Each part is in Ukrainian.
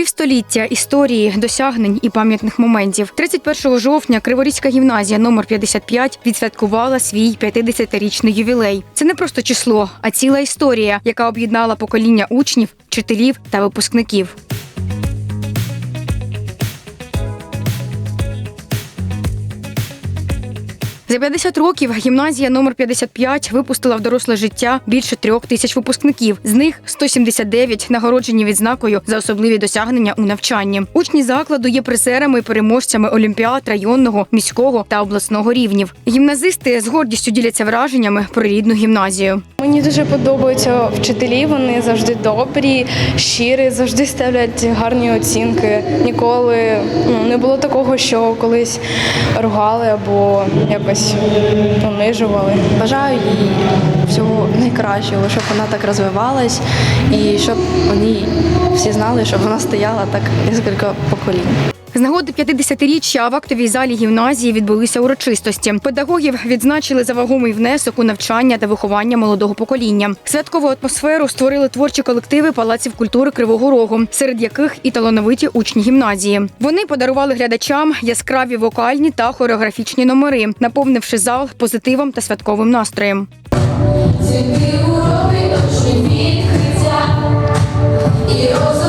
Півстоліття історії, досягнень і пам'ятних моментів. 31 жовтня Криворізька гімназія номер 55 відсвяткувала свій 50-річний ювілей. Це не просто число, а ціла історія, яка об'єднала покоління учнів, вчителів та випускників. За 50 років гімназія номер 55 випустила в доросле життя більше трьох тисяч випускників. З них 179 нагороджені відзнакою за особливі досягнення у навчанні. Учні закладу є призерами і переможцями олімпіад районного, міського та обласного рівнів. Гімназисти з гордістю діляться враженнями про рідну гімназію. Мені дуже подобаються вчителі. Вони завжди добрі, щирі, завжди ставлять гарні оцінки. Ніколи ну, не було такого, що колись ругали або якось понижували. Бажаю їй всього найкращого, щоб вона так розвивалась і щоб вони всі знали, щоб вона стояла так кілька поколінь. З нагоди 50-річчя в актовій залі гімназії відбулися урочистості. Педагогів відзначили за вагомий внесок у навчання та виховання молодого покоління. Святкову атмосферу створили творчі колективи палаців культури Кривого Рогу, серед яких і талановиті учні гімназії. Вони подарували глядачам яскраві вокальні та хореографічні номери, наповнивши зал позитивом та святковим настроєм. Відкриття і розуміє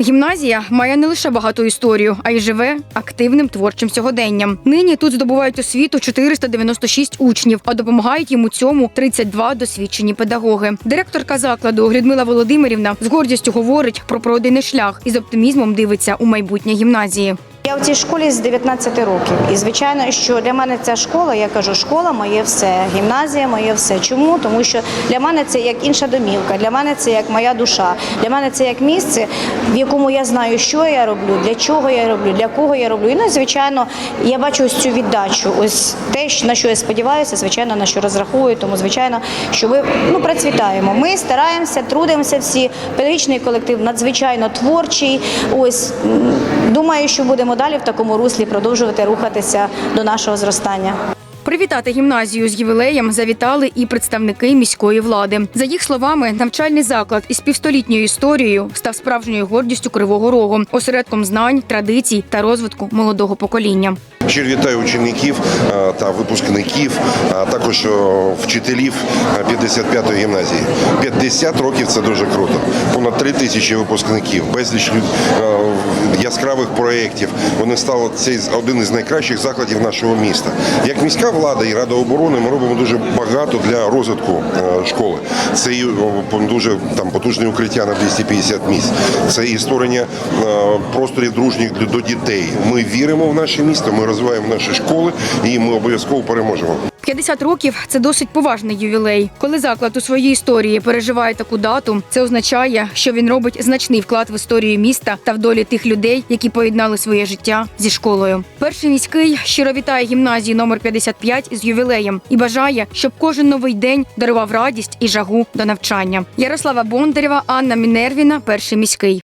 Гімназія має не лише багату історію, а й живе активним творчим сьогоденням. Нині тут здобувають освіту 496 учнів, а допомагають їм у цьому 32 досвідчені педагоги. Директорка закладу Людмила Володимирівна з гордістю говорить про пройдений шлях і з оптимізмом дивиться у майбутнє гімназії. Я в цій школі з 19 років, і звичайно, що для мене ця школа, я кажу, школа моє все, гімназія моє все. Чому? Тому що для мене це як інша домівка, для мене це як моя душа, для мене це як місце, в якому я знаю, що я роблю, для чого я роблю, для кого я роблю. І ну, звичайно, я бачу ось цю віддачу. Ось те, на що я сподіваюся, звичайно, на що розраховую. Тому, звичайно, що ми ну, процвітаємо. Ми стараємося, трудимося всі. Педагогічний колектив надзвичайно творчий. Ось думаю, що будемо далі в такому руслі продовжувати рухатися до нашого зростання. Привітати гімназію з ювілеєм завітали і представники міської влади. За їх словами, навчальний заклад із півстолітньою історією став справжньою гордістю Кривого Рогу, осередком знань, традицій та розвитку молодого покоління. Щиро вітаю учеників е, та випускників, а також е, вчителів е, 55-ї гімназії. 50 років це дуже круто. Понад 3 тисячі випускників, безліч е, яскравих проєктів. Вони стали цей один із найкращих закладів нашого міста. Як міська влада і рада оборони ми робимо дуже багато для розвитку е, школи. Це і дуже там потужне укриття на 250 місць. Це і створення е, просторів дружніх до дітей. Ми віримо в наше місто, ми розвиваємо наші школи і ми обов'язково переможемо. 50 років це досить поважний ювілей. Коли заклад у своїй історії переживає таку дату, це означає, що він робить значний вклад в історію міста та в долі тих людей, які поєднали своє життя зі школою. Перший міський щиро вітає гімназію номер 55 з ювілеєм і бажає, щоб кожен новий день дарував радість і жагу до навчання. Ярослава Бондарєва, Анна Мінервіна, перший міський.